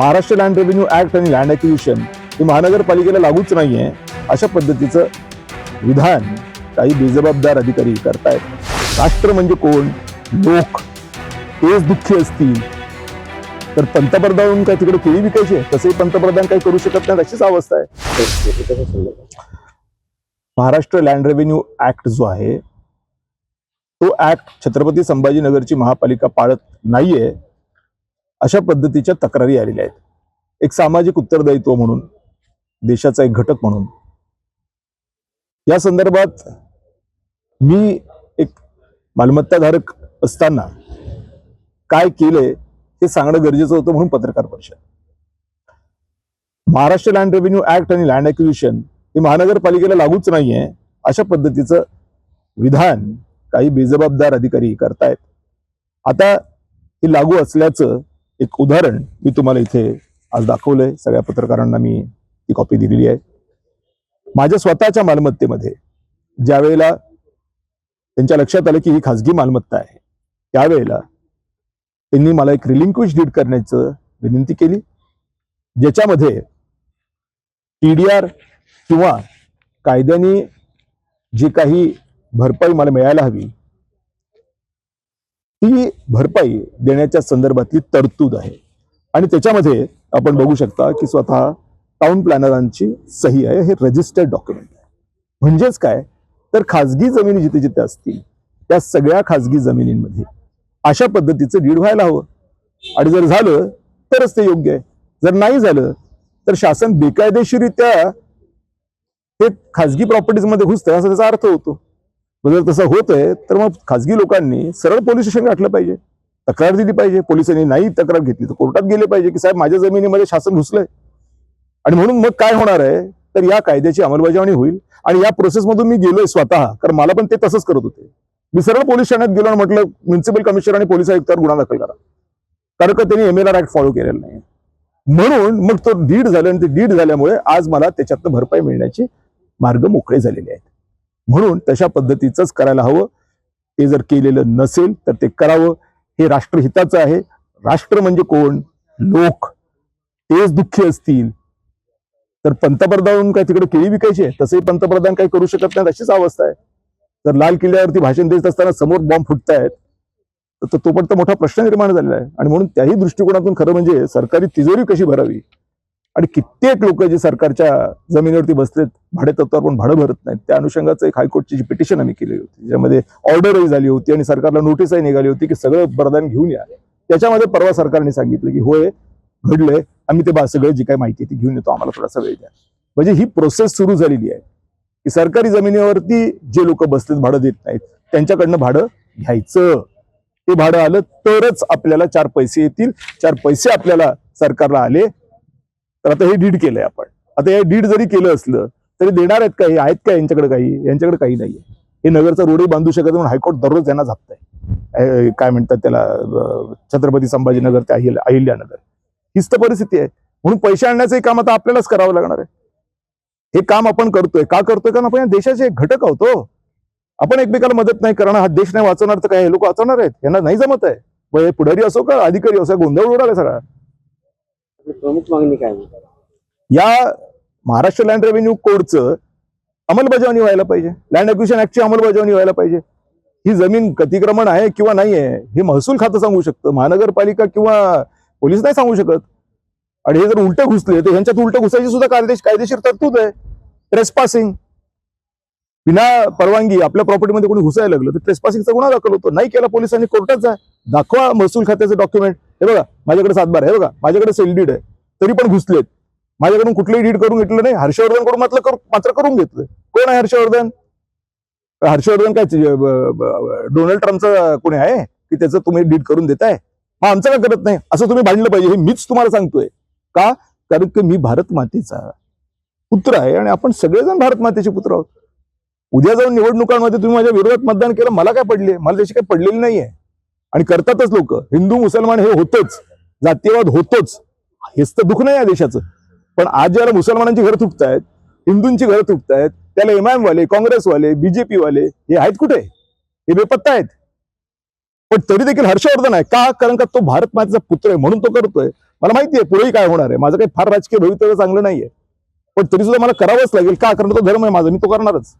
Maharashtra land revenue act आणि land acquisition हे महानगरपालिकेला लागूच नाहीये अशा पद्धतीचं विधान काही बेजबाबदार अधिकारी करतायत. राष्ट्र म्हणजे कोण? लोक. तेच दुःखी असतील. तर पंतप्रधान काय तिकडे केळी विकायचे तसेही पंतप्रधान काही करू शकत नाहीत अशीच अवस्था आहे. महाराष्ट्र लँड रेव्हेन्यू ऍक्ट जो आहे तो ऍक्ट छत्रपती संभाजीनगरची महापालिका पाळत नाहीये. अशा पद्धतीच्या तक्रारी आलेल्या आहेत. एक सामाजिक उत्तरदायित्व म्हणून देशाचा एक घटक म्हणून. या संदर्भात मी एक मालमत्ताधारक असताना काय केलंय हे सांगणं गरजेचं होतं म्हणून पत्रकार परिषद. महाराष्ट्र लँड रेव्हेन्यू ऍक्ट आणि लँड ॲक्विजिशन हे महानगरपालिकेला लागूच नाहीये अशा पद्धतीचं विधान काही बेजबाबदार अधिकारी करतायत. आता हे लागू असल्याचं एक उदाहरण मी तुम्हाला इथे आज दाखवलंय. सगळ्या पत्रकारांना मी ती कॉपी दिलेली आहे. माझ्या स्वतःच्या मालमत्तेमध्ये ज्या वेळेला त्यांच्या लक्षात आलं की ही खाजगी मालमत्ता आहे त्यावेळेला त्यांनी मला एक रिलिंक्विश डीड करण्याचं विनंती केली ज्याच्यामध्ये टीडीआर किंवा कायद्याने जी काही भरपाई मला मिळायला हवी ती भरपाई देण्याच्या संदर्भातली तरतूद आहे. आणि त्याच्यामध्ये आपण बघू शकता की स्वतः टाउन प्लॅनरांची सही आहे हे रजिस्टर्ड डॉक्युमेंट आहे. म्हणजेच काय? तर खाजगी जमिनी जिथे जिथे असतील त्या सगळ्या खाजगी जमिनींमध्ये अशा पद्धतीचं डीड व्हायला हवं. आणि जर झालं तरच ते योग्य आहे. जर नाही झालं तर शासन बेकायदेशीरित्या ते खाजगी प्रॉपर्टीजमध्ये घुसतं असा त्याचा अर्थ होतो. म्हणजे जर तसं होतंय तर मग खाजगी लोकांनी सरळ पोलीस स्टेशन गाठलं पाहिजे. तक्रार दिली पाहिजे. पोलिसांनी नाही तक्रार घेतली तर कोर्टात गेले पाहिजे की साहेब माझ्या जमिनीमध्ये शासन घुसलंय. आणि म्हणून मग काय होणार आहे? तर या कायद्याची अंमलबजावणी होईल आणि या प्रोसेसमधून मी गेलोय स्वतः कारण मला पण ते तसंच करत होते. मी सरळ पोलीस ठाण्यात गेलो आणि म्हटलं म्युन्सिपल कमिशनर आणि पोलीस आयुक्तावर गुन्हा दाखल करा. कारण का त्यांनी एमएलआर ऍक्ट फॉलो केलेला नाही. म्हणून मग तो डीड झालं आणि ते डीड झाल्यामुळे आज मला त्याच्यातनं भरपाई मिळण्याचे मार्ग मोकळे झालेले आहेत. म्हणून तशा पद्धतीचंच करायला हवं. ते जर केलेलं नसेल तर ते करावं. हे राष्ट्रहिताचं आहे. राष्ट्र म्हणजे कोण? लोक. तेच दुःखी असतील. तर पंतप्रधान काय तिकडे केळी विकायची आहे? तसंही पंतप्रधान काही करू शकत नाहीत अशीच अवस्था आहे. तर लाल किल्ल्यावरती भाषण देत असताना समोर बॉम्ब फुटतायत. तर तो पण तर मोठा प्रश्न निर्माण झालेला आहे. आणि म्हणून त्याही दृष्टिकोनातून खरं म्हणजे सरकारी तिजोरी कशी भरावी? आणि कित्येक लोक जे सरकारच्या जमिनीवरती बसलेत भाडेतत्वावर पण भाडं भरत नाहीत. त्या अनुषंगाचं एक हायकोर्टची जी पिटिशन आम्ही केली होती ज्यामध्ये ऑर्डरही झाली होती आणि सरकारला नोटीसही निघाली होती की सगळं बरदान घेऊन या. त्याच्यामध्ये परवा सरकारने सांगितलं की होय घडलंय आम्ही ते बा- सगळं जी काय माहिती आहे ती घेऊन येतो आम्हाला थोडासा वेळ द्या. म्हणजे ही प्रोसेस सुरू झालेली आहे. की सरकारी जमिनीवरती जे लोक बसलेत भाडं देत नाहीत त्यांच्याकडनं भाडं घ्यायचं. ते भाडं आलं तरच आपल्याला चार पैसे येतील चार पैसे आपल्याला सरकारला आले तर आता हे डीड केलंय आपण. आता हे डीड जरी केलं असलं तरी देणार आहेत काही आहेत का यांच्याकडे काही? यांच्याकडे काही नाहीये. हे नगरचा रोडही बांधू शकत म्हणून हायकोर्ट दररोज त्यांना झापतंय. काय म्हणतात त्याला छत्रपती संभाजीनगर ते अहिल्या अहिल्यानगर. हीच तर परिस्थिती आहे. म्हणून पैसे आणण्याचंही काम आता आपल्यालाच करावं लागणार आहे. हे काम आपण करतोय. का करतोय? कारण आपण या देशाचे एक घटक आहोत हो. आपण एकमेकाला मदत नाही करणार हा देश नाही वाचवणार तर काय हे लोक वाचवणार आहेत? यांना नाही जमत आहे. मग हे पुढारी असो का अधिकारी असो गोंधळ उडाला सगळा. प्रमुख मागणी काय या महाराष्ट्र लँड रेव्हेन्यू कोडचं अंमलबजावणी व्हायला पाहिजे. लँड ऍक्विशन ऍक्टची अंमलबजावणी व्हायला पाहिजे. ही जमीन अतिक्रमण आहे किंवा नाही आहे हे महसूल खातं सांगू शकतं महानगरपालिका किंवा पोलीस नाही सांगू शकत. आणि हे जर उलटे घुसले तर ह्यांच्यात उलट घुसायची सुद्धा कायदेशीर कायदेशीर तरतूद आहे. ट्रेसपासिंग विना परवानगी आपल्या प्रॉपर्टीमध्ये कोणी घुसायला लागलं तर ट्रेसपासिंगचा गुन्हा दाखल होतो. नाही केला पोलिसांनी कोर्टात जा. दाखवा महसूल खात्याचं डॉक्युमेंट हे बघा माझ्याकडे सातबार आहे. हे बघा माझ्याकडे सेल डीड आहे. तरी पण घुसलेत. माझ्याकडून कुठलंही डीड करून घेतलं नाही. हर्षवर्धनकडून मात्र करू- मात्र करून घेतलं. कोण आहे हर्षवर्धन? हर्षवर्धन काय डोनाल्ड ट्रम्पचं कोणी आहे? की त्याचं तुम्ही डीड करून देताय? मग आमचं का करत नाही? असं तुम्ही भांडलं पाहिजे हे मीच तुम्हाला सांगतोय. का? कारण की मी भारत मातेचा पुत्र आहे आणि आपण सगळेजण भारत मातेचे पुत्र आहोत. उद्या जाऊन निवडणुकांमध्ये तुम्ही माझ्या विरोधात मतदान केलं मला काय पडले? मला त्याची काही पडलेली नाहीये. आणि करतातच लोक. हिंदू मुसलमान हे होतच. जातीयवाद होतोच. हेच तर दुःख नाही या देशाचं. पण आज ज्याला मुसलमानांची घरं तुटतायत हिंदूंची घरं तुटतायत त्याला एमआयएम वाले काँग्रेसवाले बीजेपी वाले हे आहेत कुठे? हे बेपत्ता आहेत. पण तरी देखील हर्षवर्धन आहे. का? कारण का तो भारत मातेचा पुत्र आहे म्हणून तो करतोय. मला माहिती आहे पुढेही काय होणार आहे. माझं काही फार राजकीय भवितव्य चांगलं नाहीये. पण तरी सुद्धा मला करावंच लागेल. का? कारण तो धर्म आहे माझा. मी तो करणारच.